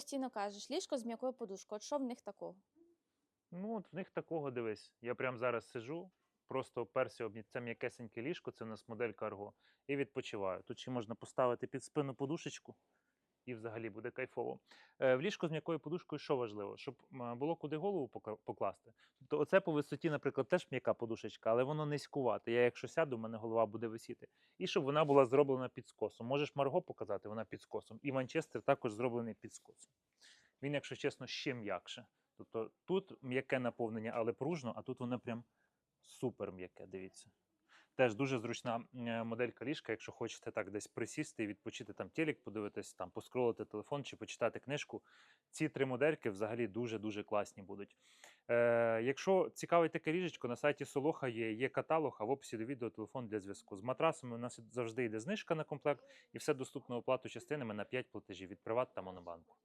постійно кажеш, ліжко з м'якою подушкою. От що в них такого? Ну, от в них такого дивись. Я прямо зараз сижу, просто оперся об це м'якесеньке ліжко, це у нас модель карго, і відпочиваю. Тут ще можна поставити під спину подушечку, і взагалі буде кайфово. Е, в ліжко з м'якою подушкою що важливо? Щоб було куди голову покласти. Тобто, оце по висоті, наприклад, теж м'яка подушечка, але воно низькувате. Я, якщо сяду, у мене голова буде висіти. І щоб вона була зроблена під скосом. Можеш Марго показати, вона під скосом. І Манчестер також зроблений під скосом. Він, якщо чесно, ще м'якше. Тобто тут м'яке наповнення, але пружно, а тут воно прям супер м'яке, дивіться. Теж дуже зручна моделька ліжка, якщо хочете так десь присісти і відпочити там телек, подивитись, там поскролити телефон чи почитати книжку. Ці три модельки взагалі дуже-дуже класні будуть. Е, якщо цікавить таке ліжечко, на сайті Солоха є, є каталог, а в описі до відео телефон для зв'язку. З матрасами у нас завжди йде знижка на комплект і все доступно оплату частинами на 5 платежів від Приват та Монобанку.